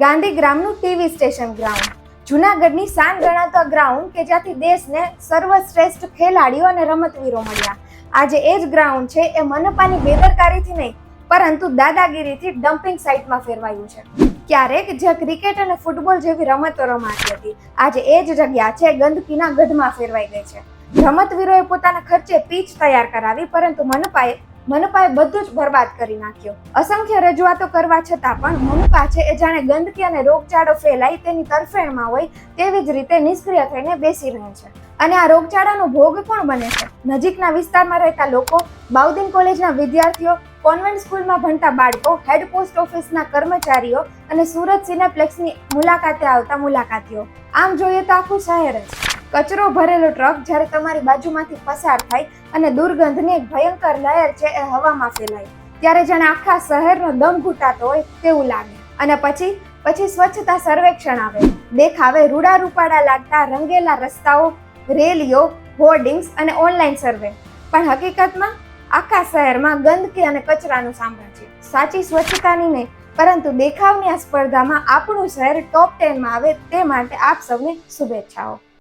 ગાંધીગ્રામનું TV station ground. જુનાગઢની શાન ગણાતો ગ્રાઉન્ડ કે જ્યાંથી દેશને સર્વશ્રેષ્ઠ ખેલાડીઓ અને રમતવીરો મળ્યા. આજે એ જ ગ્રાઉન્ડ છે, એ મનપાની બેદરકારીથી નહીં, પરંતુ દાદાગીરીથી ડમ્પિંગ સાઇટમાં ફેરવાયું છે. ક્યારેક જ્યાં ક્રિકેટ અને ફૂટબોલ જેવી રમતો રમાતી હતી. આજે એ જ જગ્યા છે, ગંદકીના ગઢમાં ફેરવાઈ ગઈ છે. રમતવીરોએ પોતાના ખર્ચે પીચ તૈયાર કરાવી, પરંતુ મનપાએ મનપાએ બધું જ બરબાદ કરી નાખ્યું. અસંખ્ય રજૂઆતો કરવા છતાં પણ મનપા છે એ જાણે ગંદકી અને રોગચાળો ફેલાય તેની તરફેણમાં હોય તેવી જ રીતે નિષ્ક્રિય થઈને બેસી રહે છે. અને આ રોગચાળાનો ભોગ કોણ બને છે? નજીકના વિસ્તારમાં રહેતા લોકો બાઉદીન કોલેજના વિદ્યાર્થીઓ, કોન્વેન્ટ સ્કૂલમાં ભણતા બાળકો, હેડ પોસ્ટ ઓફિસના કર્મચારીઓ અને સુરત સિનેપ્લેક્સની મુલાકાતે આવતા મુલાકાતીઓ. આમ જોઈએ તો આખું શહેર જ કચરો ભરેલો ટ્રક જ્યારે તમારી બાજુમાંથી પસાર થાય અને દુર્ગંધની એક ભયંકર લહેર છે એ હવામાં ફેલાય. ત્યારે જાણે આખા શહેરનો દમ ઘૂંટાતો હોય તેવું લાગે. અને પછી પછી સ્વચ્છતા સર્વેક્ષણ આવે. દેખાવે રૂડા રૂપાડા લાગતા રંગેલા રસ્તાઓ, રેલીઓ, હોર્ડિંગ્સ અને ઓનલાઈન સર્વે. પણ હકીકતમાં, આખા શહેરમાં ગંદકી અને કચરાનું સામ્રાજ્ય. સાચી સ્વચ્છતાની નહીં પરંતુ દેખાવની આ સ્પર્ધામાં આપણું શહેર ટોપ ટેનમાં આવે તે માટે આપ સૌને શુભેચ્છાઓ.